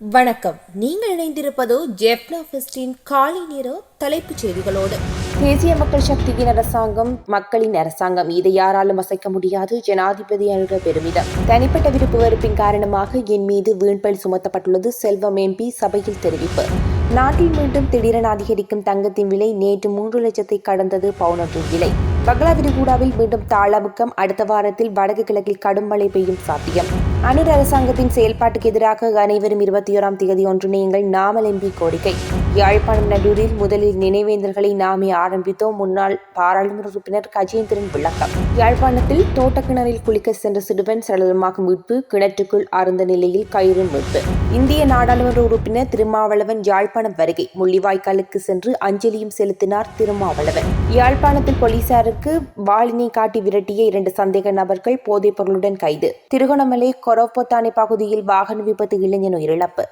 வணக்கம். நீங்கள் இணைந்திருப்பது ஜெப்னா ஃபெஸ்டின் காலை நேர தலைப்புச் செய்திகளோடு. தேசிய மக்கள் சக்தியின் அரசாங்கம் மக்களின் அரசாங்கம் இதை யாராலும் அசைக்க முடியாது ஜனாதிபதி என்ற பெருமிதம். தனிப்பட்ட விருப்பு வெறுப்பின் காரணமாக என் மீது வீண்பல் சுமத்தப்பட்டுள்ளது செல்வம் எம்பி சபையில் தெரிவிப்பு. நாட்டில் மீண்டும் திடீரென அதிகரிக்கும் தங்கத்தின் விலை நேற்று மூன்று லட்சத்தை கடந்தது பவுனொன்றின் விலை. பங்களா மீண்டும் தாளமுக்கம் அடுத்த வாரத்தில் வடக்கு கிழக்கில் கடும் மழை பெய்யும் சாத்தியம். அனுர் அரசாங்கத்தின் செயல்பாட்டுக்கு எதிராக அனைவரும் இருபத்தி ஓராம் தேதி ஒன்றிணையுங்கள் நாமல் எம்பி கோரிக்கை. யாழ்ப்பாணம் நல்லூரில் முதலில் நினைவேந்தல்களை நாமே ஆரம்பித்தோம். முன்னாள் பாராளுமன்ற உறுப்பினர் கஜேந்திரன் விளக்கம். யாழ்ப்பாணத்தில் தோட்டக்கிணறில் குளிக்க சென்ற சிறுவன் சடலமாக மீட்பு கிணற்றுக்குள் அருந்த நிலையில் கயிறு மீட்பு. இந்திய நாடாளுமன்ற உறுப்பினர் திருமாவளவன் யாழ்ப்பாணம் வருகை. முள்ளிவாய்க்காலுக்கு சென்று அஞ்சலியும் செலுத்தினார் திருமாவளவன். யாழ்ப்பாணத்தில் போலீசாருக்கு வாளினை காட்டி விரட்டிய இரண்டு சந்தேக நபர்கள் போதைப் பொருளுடன் கைது. திருகோணமலை கொரோப்பொத்தானை பகுதியில் வாகன விபத்து இளைஞன் உயிரிழப்பு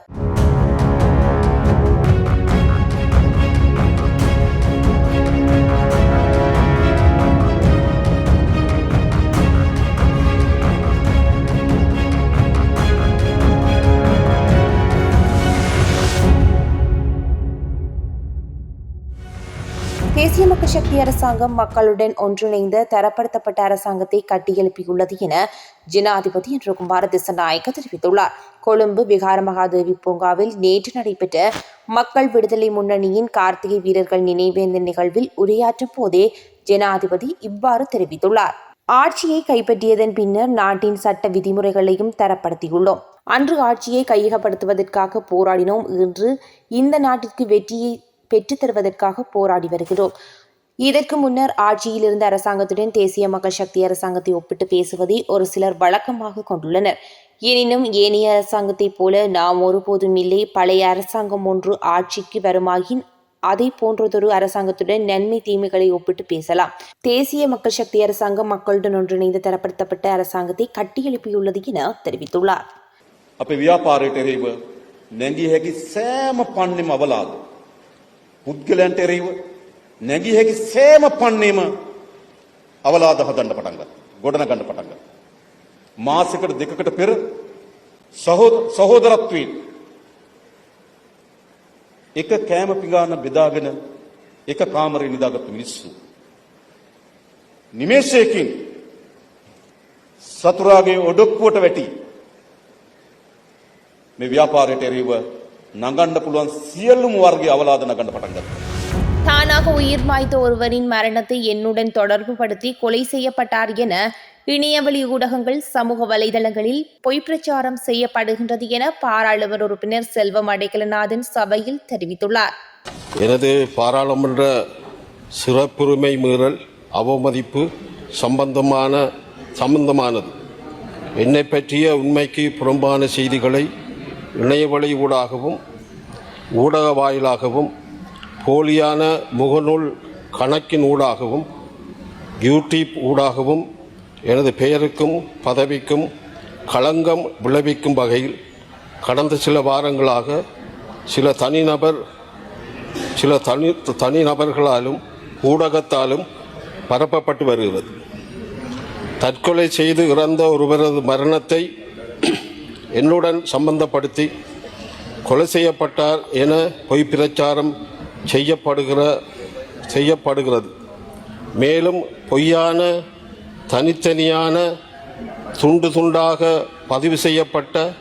சக்தி அரசாங்கம் மக்களுடன் ஒன்றிணைந்த தரப்படுத்தப்பட்ட அரசாங்கத்தை கட்டியெழுப்பியுள்ளது என ஜனாதிபதி என்று குமார திசநாயக்க தெரிவித்துள்ளார். கொழும்பு விகார மகாதேவி பூங்காவில் நேற்று நடைபெற்ற மக்கள் விடுதலை முன்னணியின் கார்த்திகை வீரர்கள் நினைவேந்த நிகழ்வில் உரையாற்றும் போதே ஜனாதிபதி இவ்வாறு தெரிவித்துள்ளார். ஆட்சியை கைப்பற்றியதன் பின்னர் நாட்டின் சட்ட விதிமுறைகளையும் தரப்படுத்தியுள்ளோம். அன்று ஆட்சியை கையகப்படுத்துவதற்காக போராடினோம். இன்று இந்த நாட்டிற்கு வெற்றியை பெற்றுத்தருவதற்காக போராடி வருகிறோம். இதற்கு முன்னர் ஆட்சியில் இருந்த அரசாங்கத்துடன் தேசிய மக்கள் சக்தி அரசாங்கத்தை ஒப்பிட்டு பேசுவதை ஒரு சிலர் வழக்கமாக கொண்டுள்ளனர் எனினும் ஏனைய அரசாங்கத்தைப் போல நாம் ஒருபோதும் இல்லை பழைய அரசாங்கம் ஒன்று ஆட்சிக்கு வருமாகின் அதை போன்றதொரு அரசாங்கத்துடன் நன்மை தீமைகளை ஒப்பிட்டு பேசலாம் தேசிய மக்கள் சக்தி அரசாங்கம் மக்களுடன் ஒன்றிணைந்து தரப்படுத்தப்பட்ட அரசாங்கத்தை கட்டியெழுப்பியுள்ளது என தெரிவித்துள்ளார் අපේ ව්‍යාපාරයට එරෙහිව නැගී හැකි සෑම පන්නෙම අවලාද. පුද්ගලයන්ට එරෙහිව නැගී හැකි සෑම පන්නේම අවලාද හදන්න පටන් ගත්තා. ගොඩනගන්න පටන් ගත්තා. මාසෙකට දෙකකට පෙර සහෝද සහෝදරත්වයෙන් එක කෑම පිඟාන බෙදාගෙන එක කාමරේ නිදාගත්තු මිනිස්සු. නිමේෂයකින් සතුරාගේ ඔඩොක්කුවට වැටි මේ ව්‍යාපාරයට එරෙහිව නගන්න පුළුවන් සියලුම වර්ගයේ අවලාද නගන්න පටන් ගත්තා. தானாக உயிர் மாய்த்த ஒருவரின் மரணத்தை என்னுடன் தொடர்பு படுத்தி கொலை செய்யப்பட்டார் என இணையவழி ஊடகங்கள் சமூக வலைதளங்களில் பொய் பிரச்சாரம் செய்யப்படுகின்றது என பாராளுமன்ற உறுப்பினர் செல்வம் அடைக்கலநாதன் சபையில் தெரிவித்துள்ளார். எனது பாராளுமன்ற சிறப்புரிமை மீறல் அவமதிப்பு சம்பந்தமான சம்பந்தமானது. என்னை பற்றிய உண்மைக்கு புறம்பான செய்திகளை இணையவழி ஊடாகவும் ஊடக வாயிலாகவும் போலியான முகநூல் கணக்கின் ஊடாகவும் யூடியூப் ஊடாகவும் எனது பெயருக்கும் பதவிக்கும் களங்கம் விளைவிக்கும் வகையில் கடந்த சில வாரங்களாக சில தனிநபர் சில தனி தனிநபர்களாலும் ஊடகத்தாலும் பரப்பப்பட்டு வருகிறது. தற்கொலை செய்து இறந்த ஒருவரது மரணத்தை என்னுடன் சம்பந்தப்படுத்தி கொலை செய்யப்பட்டார் என பொய் பிரச்சாரம் செய்யப்படுகிற செய்யப்படுகிறது. மேலும் பொய்யான தனித்தனியான துண்டு துண்டாக பதிவு செய்யப்பட்ட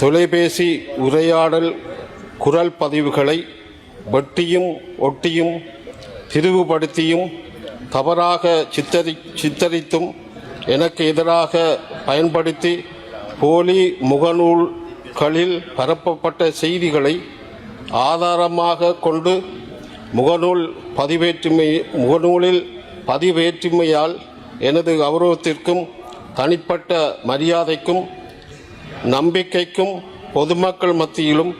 தொலைபேசி உரையாடல் குரல் பதிவுகளை வெட்டியும் ஒட்டியும் திரிவுபடுத்தியும் தவறாக சித்தரி சித்தரித்தும் எனக்கு எதிராக பயன்படுத்தி போலி முகநூல்களில் பரப்பப்பட்ட செய்திகளை ஆதாரமாக கொண்டு முகநூல் பதிவேற்றுமை முகநூலில் பதிவேற்றுமையால் எனது கௌரவத்திற்கும் தனிப்பட்ட மரியாதைக்கும் நம்பிக்கைக்கும் பொதுமக்கள் மத்தியிலும்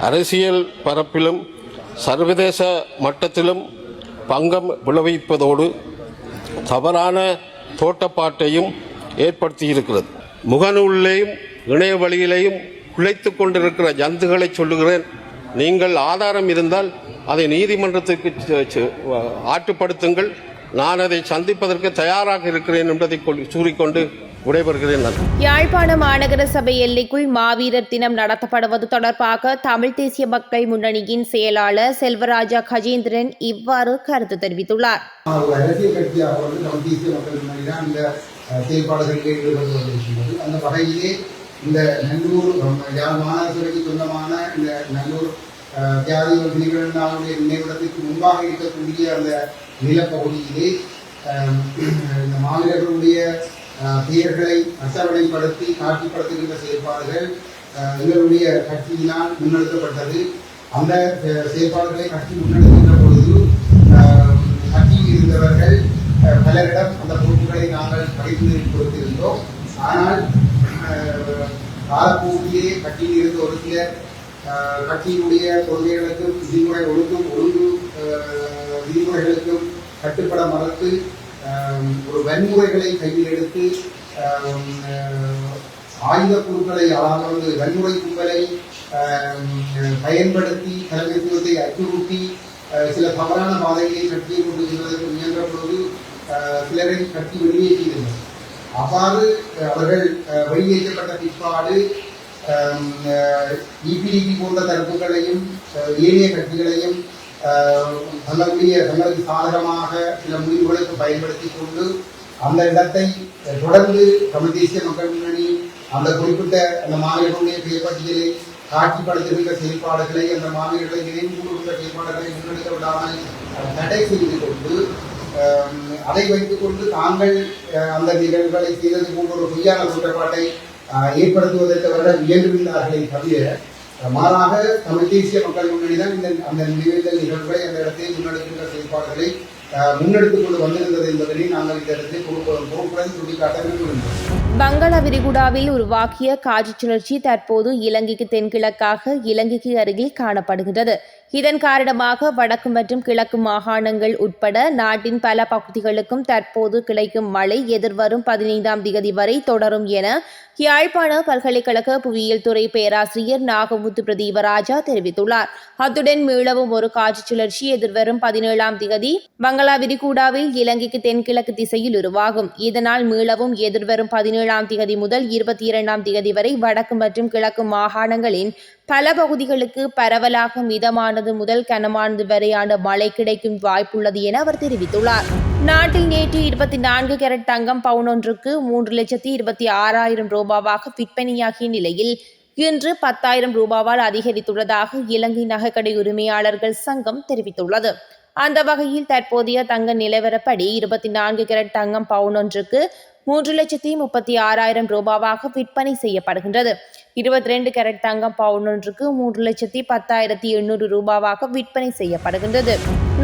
அரசியல் பரப்பிலும் சர்வதேச மட்டத்திலும் பங்கம் விளைவிப்பதோடு தவறான தோட்டப்பாட்டையும் ஏற்படுத்தியிருக்கிறது. முகநூலிலேயும் இணைய வழியிலேயும் குலைத்து கொண்டிருக்கிற ஜந்துகளை சொல்லுகிறேன். நீங்கள் ஆதாரம் இருந்தால் அதை நீதிமன்றத்துக்கு ச- ஆட்டுப்படுத்துங்கள் நான் அதை சந்திப்பதற்கு தயாராக இருக்கிறேன் என்பதை கூறிக்கொண்டு விடைபெறுகிறேன். யாழ்ப்பாண மாநகர சபை எல்லைக்குள் மாவீரர் தினம் நடத்தப்படுவது தொடர்பாக தமிழ் தேசிய மக்கள் முன்னணியின் செயலாளர் செல்வராஜா கஜேந்திரன் இவ்வாறு கருத்து தெரிவித்துள்ளார். செயல்பாடுகளில் ஈடுபட்டு அந்த வகையிலே இந்த நல்லூர் யாழ் மாநகரசபைக்கு சொந்தமான இந்த நல்லூர் அஹ், தியாகிகள் திரிகரனாவுடைய நினைவிடத்திற்கு முன்பாக இருக்கக்கூடிய அந்த நிலப்பகுதியிலே இந்த மாநிலர்களுடைய பெயர்களை அட்டவணைப்படுத்தி காட்சிப்படுத்துகின்ற செயற்பாடுகள் அஹ், எங்களுடைய கட்சியினால் முன்னெடுக்கப்பட்டது. அந்த செயற்பாடுகளை செயல்பாடுகளை கட்சி முன்னெடுக்கின்ற பொழுது கட்சியில் இருந்தவர்கள் பலரிடம் அந்த பொறுப்புகளை நாங்கள் படித்து கொடுத்திருந்தோம். ஆனால் காலப்போக்கிலே கட்சியில் இருந்த ஒரு சிலர் கட்சியினுடைய கொள்கைகளுக்கும் விதிமுறை ஒழுங்கும் ஒழுங்கு விதிமுறைகளுக்கும் கட்டுப்பட மறுத்து ஒரு வன்முறைகளை கையில் எடுத்து ஆயுத குழுக்களை அதாவது வன்முறை கும்பலை பயன்படுத்தி தலைமைத்துவத்தை அச்சுறுத்தி சில தவறான பாதைகளை கட்டியை கொண்டு செல்வதற்கு முயன்ற பொழுது சிலரை கட்டி வெளியேற்றியிருந்தனர் அவ்வாறு அவர்கள் வெளியேற்றப்பட்ட பிற்பாடு இபிடிபி போன்ற தரப்புகளையும் ஏனைய கட்சிகளையும் தங்களுடைய தங்களுக்கு சாதகமாக சில முடிவுகளுக்கு பயன்படுத்தி கொண்டு அந்த இடத்தை தொடர்ந்து தமிழ் தேசிய மக்கள் முன்னணி அந்த குறிப்பிட்ட அந்த மாநிலங்களுடைய பெயர்பட்டியலை காட்சிப்படுத்துகின்ற செயல்பாடுகளை அந்த மாநிலங்களை நினைவு கூறுகின்ற செயல்பாடுகளை முன்னெடுக்க விடாமல் தடை செய்து கொண்டு அதை வைத்துக் கொண்டு தாங்கள் அந்த நிகழ்வுகளை செய்தது போன்ற ஒரு பொய்யான குற்றப்பாட்டை ஏற்படுத்துவதற்கு அவர்கள் முயன்றுள்ளார்களே தவிர மாறாக தமிழ் தேசிய மக்கள் முன்னணிதான் இந்த அந்த நிகழ்தல் நிகழ்வுகளை அந்த இடத்தை முன்னெடுக்கின்ற செயல்பாடுகளை முன்னெடுத்துக் கொண்டு வந்திருந்தது என்பதனை நாங்கள் இந்த இடத்தை பொறுப்பு- பொறுப்புடன் சுட்டிக்காட்ட விரும்புகின்றோம். பங்களா விரிகுடாவில் உருவாக்கிய காட்சி சுழற்சி தற்போது இலங்கைக்கு தென்கிழக்காக இலங்கைக்கு அருகில் காணப்படுகின்றது. இதன் காரணமாக வடக்கு மற்றும் கிழக்கு மாகாணங்கள் உட்பட நாட்டின் பல பகுதிகளுக்கும் தற்போது கிடைக்கும் மழை எதிர்வரும் பதினைந்தாம் திகதி வரை தொடரும் என யாழ்ப்பாண பல்கலைக்கழக புவியியல் துறை பேராசிரியர் நாகமுத்து பிரதீபராஜா தெரிவித்துள்ளார். அத்துடன் மீளவும் ஒரு காற்று சுழற்சி எதிர்வரும் பதினேழாம் திகதி பங்களா விரிகூடாவில் இலங்கைக்கு தென்கிழக்கு திசையில் உருவாகும். இதனால் மீளவும் எதிர்வரும் பதினேழாம் திகதி முதல் இருபத்தி இரண்டாம் திகதி வரை வடக்கு மற்றும் கிழக்கு மாகாணங்களின் பல பகுதிகளுக்கு பரவலாக மிதமானது முதல் கனமானது வரையான மழை கிடைக்கும் வாய்ப்புள்ளது என அவர் தெரிவித்துள்ளார். நாட்டில் நேற்று இருபத்தி நான்கு கேரட் தங்கம் பவுன் ஒன்றுக்கு மூன்று லட்சத்தி இருபத்தி ஆறாயிரம் ரூபாவாக விற்பனையாகிய நிலையில் இன்று பத்தாயிரம் ரூபாவால் அதிகரித்துள்ளதாக இலங்கை நகைக்கடை உரிமையாளர்கள் சங்கம் தெரிவித்துள்ளது. அந்த வகையில் தற்போதைய தங்க நிலவரப்படி இருபத்தி நான்கு கேரட் தங்கம் பவுன் ஒன்றுக்கு மூன்று லட்சத்தி முப்பத்தி ஆறாயிரம் ரூபாவாக விற்பனை செய்யப்படுகின்றது. இருபத்தி ரெண்டு கேரட் தங்கம் பவுனொன்றுக்கு மூன்று லட்சத்தி பத்தாயிரத்தி எண்ணூறு ரூபாவாக விற்பனை செய்யப்படுகின்றது.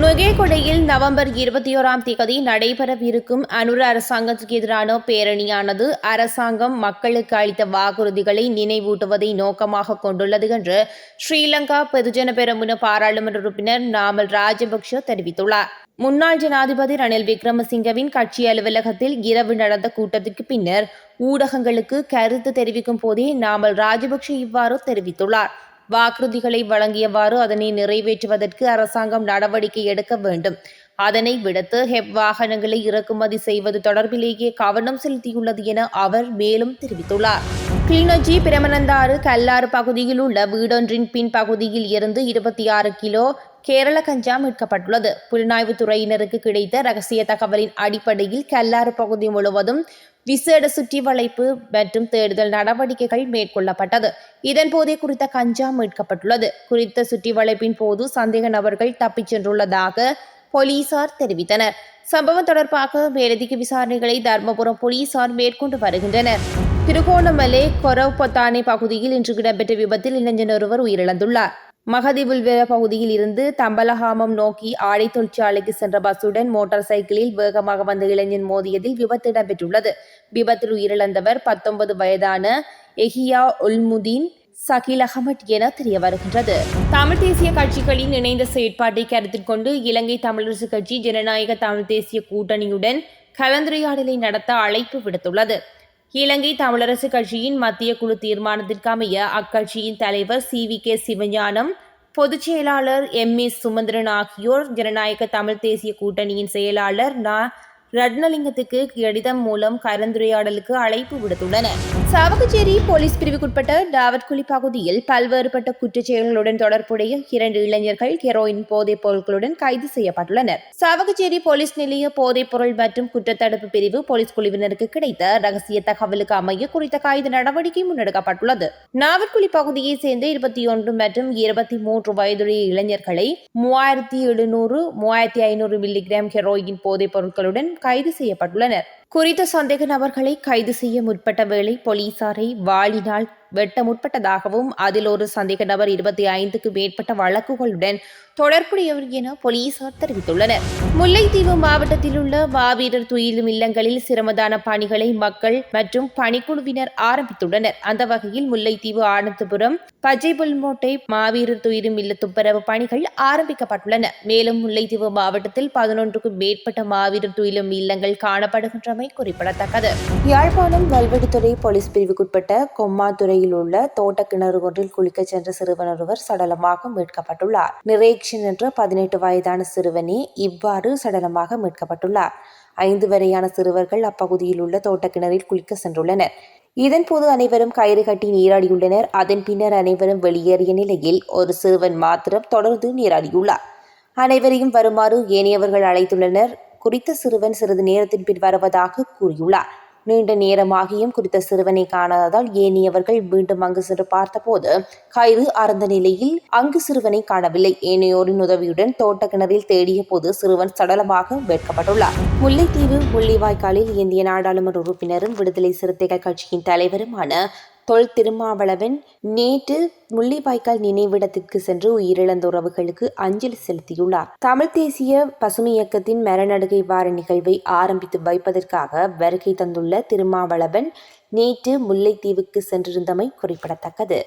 நுகேகொடையில் நவம்பர் இருபத்தி ஓராம் தேதி நடைபெறவிருக்கும் அனுர அரசாங்கத்துக்கு எதிரான பேரணியானது அரசாங்கம் மக்களுக்கு அளித்த வாக்குறுதிகளை நினைவூட்டுவதை நோக்கமாக கொண்டுள்ளது என்று ஸ்ரீலங்கா பொதுஜன பெரமுன பாராளுமன்ற உறுப்பினர் நாமல் ராஜபக்ஷ தெரிவித்துள்ளார். முன்னாள் ஜனாதிபதி ரணில் விக்ரமசிங்கவின் கட்சி அலுவலகத்தில் இரவு நடந்த கூட்டத்திற்கு பின்னர் ஊடகங்களுக்கு கருத்து தெரிவிக்கும் போதே நாமல் ராஜபக்ஷ இவ்வாறு தெரிவித்துள்ளார். வாக்குறுதிகளை வழங்கியவாறு அதனை நிறைவேற்றுவதற்கு அரசாங்கம் நடவடிக்கை எடுக்க வேண்டும். அதனை விடுத்து ஹெப் வாகனங்களை இறக்குமதி செய்வது தொடர்பிலேயே கவனம் செலுத்தியுள்ளது என அவர் மேலும் தெரிவித்துள்ளார். கிளிநொச்சி பிரமநந்தாறு கல்லாறு பகுதியில் உள்ள வீடொன்றின் பின்பகுதியில் இருந்து இருபத்தி ஆறு கிலோ கேரள கஞ்சா மீட்கப்பட்டுள்ளது. புலனாய்வு துறையினருக்கு கிடைத்த ரகசிய தகவலின் அடிப்படையில் கல்லாறு பகுதி முழுவதும் விசேட சுற்றி வளைப்பு மற்றும் தேடுதல் நடவடிக்கைகள் மேற்கொள்ளப்பட்டது. இதன்போதே குறித்த கஞ்சா மீட்கப்பட்டுள்ளது. குறித்த சுற்றி வளைப்பின் போது சந்தேக நபர்கள் தப்பிச் சென்றுள்ளதாக போலீசார் தெரிவித்தனர். சம்பவம் தொடர்பாக மேலதிக விசாரணைகளை தர்மபுரம் போலீசார் மேற்கொண்டு வருகின்றனர். திருகோணமலை கொரவ்பொத்தானே பகுதியில் இன்று இடம்பெற்ற விபத்தில் இளைஞன் ஒருவர் உயிரிழந்துள்ளார். மகதிபுல்வெல பகுதியில் இருந்து தம்பலஹாமம் நோக்கி ஆடை தொழிற்சாலைக்கு சென்ற பஸ்ஸுடன் மோட்டார் சைக்கிளில் வேகமாக வந்த இளைஞன் மோதியதில் விபத்து இடம்பெற்றுள்ளது. விபத்தில் உயிரிழந்தவர் பத்தொன்பது வயதான எஹியா உல்முதீன் சகில் அகமட் என தெரிய வருகின்றது. தமிழ் தேசிய கட்சிகளின் இணைந்த செயற்பாட்டை கருத்தில் கொண்டு இலங்கை தமிழரசு கட்சி ஜனநாயக தமிழ் தேசிய கூட்டணியுடன் கலந்துரையாடலை நடத்த அழைப்பு விடுத்துள்ளது. இலங்கை தமிழரசு கட்சியின் மத்திய குழு தீர்மானத்திற்கு அமைய அக்கட்சியின் தலைவர் சி வி கே சிவஞானம் பொதுச் செயலாளர் எம் ஏ சுமந்திரன் ஆகியோர் ஜனநாயக தமிழ் தேசிய கூட்டணியின் செயலாளர் நா. ரட்னலிங்கத்துக்கு கடிதம் மூலம் கலந்துரையாடலுக்கு அழைப்பு விடுத்துள்ளனர். சாவகச்சேரி போலீஸ் பிரிவுக்குட்பட்ட டாவட்குழி பகுதியில் பல்வேறுபட்ட குற்றச் செயல்களுடன் தொடர்புடைய இரண்டு இளைஞர்கள் ஹெரோயின் போதைப் பொருட்களுடன் கைது செய்யப்பட்டுள்ளனர். சாவகச்சேரி போலீஸ் நிலைய போதைப் பொருள் மற்றும் குற்றத்தடுப்பு பிரிவு போலீஸ் குழுவினருக்கு கிடைத்த ரகசிய தகவலுக்கு அமைய குறித்த கைது நடவடிக்கை முன்னெடுக்கப்பட்டுள்ளது. நாவற்குழி பகுதியைச் சேர்ந்த இருபத்தி ஒன்று மற்றும் இருபத்தி மூன்று வயதுடைய இளைஞர்களை மூவாயிரத்தி எழுநூறு மூவாயிரத்தி ஐநூறு மில்லிகிராம் ஹெரோயின் போதைப் பொருட்களுடன் கைது செய்யப்பட்டுள்ளனர். குறித்த சந்தேக நபர்களை கைது செய்ய முற்பட்ட வேளை போலீசாரை வாளினால் வெட்ட முற்பட்டதாகவும் அதில் ஒரு சந்தேக நபர் இருபத்தி ஐந்துக்கு மேற்பட்ட வழக்குகளுடன் தொடர்புடையவர் என போலீசார் தெரிவித்துள்ளனர். முல்லைத்தீவு மாவட்டத்தில் உள்ள மாவீரர் துயிலும் இல்லங்களில் சிரமதான பணிகளை மக்கள் மற்றும் பணிக்குழுவினர் ஆரம்பித்துள்ளனர். அந்த வகையில் முல்லைத்தீவு ஆனந்தபுரம் பஜைபுல்மோட்டை மாவீரர் துயிலும் இல்ல துப்புரவு பணிகள் ஆரம்பிக்கப்பட்டுள்ளன. மேலும் முல்லைத்தீவு மாவட்டத்தில் பதினொன்றுக்கும் மேற்பட்ட மாவீரர் துயிலும் இல்லங்கள் காணப்படுகின்றமை குறிப்பிடத்தக்கது. யாழ்ப்பாணம் வல்வெடித்துறை போலீஸ் பிரிவுக்குட்பட்ட கொம்மாத்துறையில் உள்ள தோட்ட கிணறு ஒன்றில் குளிக்க சென்ற சிறுவன் ஒருவர் சடலமாக மீட்கப்பட்டுள்ளார். நிரேக்ஷன் என்ற பதினெட்டு வயதான சிறுவனே இவ்வாறு சடலமாக மீட்கப்பட்டுள்ளார். ஐந்து வரையான சிறுவர்கள் அப்பகுதியில் உள்ள தோட்ட கிணறில் குளிக்க சென்றுள்ளனர் இதன்போது அனைவரும் கயிறு கட்டி நீராடியுள்ளனர். அதன் பின்னர் அனைவரும் வெளியேறிய நிலையில் ஒரு சிறுவன் மாத்திரம் தொடர்ந்து நீராடியுள்ளார். அனைவரையும் வருமாறு ஏனையவர்கள் அழைத்துள்ளனர். குறித்த சிறுவன் சிறிது நேரத்தின் பின் வருவதாக கூறியுள்ளார். நீண்ட நேரமாகியும் குறித்த சிறுவனை காணாததால் ஏனையவர்கள் மீண்டும் அங்கு சென்று பார்த்தபோது கயிறு அறந்த நிலையில் அங்கு சிறுவனை காணவில்லை. ஏனையோரின் உதவியுடன் தோட்ட கிணறில் தேடிய போது சிறுவன் சடலமாக மீட்கப்பட்டுள்ளார் முல்லைத்தீவு முள்ளிவாய்க்காலில் இந்திய நாடாளுமன்ற உறுப்பினரும் விடுதலை சிறுத்தைகள் கட்சியின் தலைவருமான தொல் திருமாவளவன் நேற்று முள்ளிவாய்க்கால் நினைவிடத்திற்கு சென்று உயிரிழந்த உறவுகளுக்கு அஞ்சலி செலுத்தியுள்ளார். தமிழ் தேசிய பசுமை இயக்கத்தின் மரநடுகை வார நிகழ்வை ஆரம்பித்து வைப்பதற்காக வருகை தந்துள்ள திருமாவளவன் நேற்று முல்லைத்தீவுக்கு சென்றிருந்தமை குறிப்பிடத்தக்கது.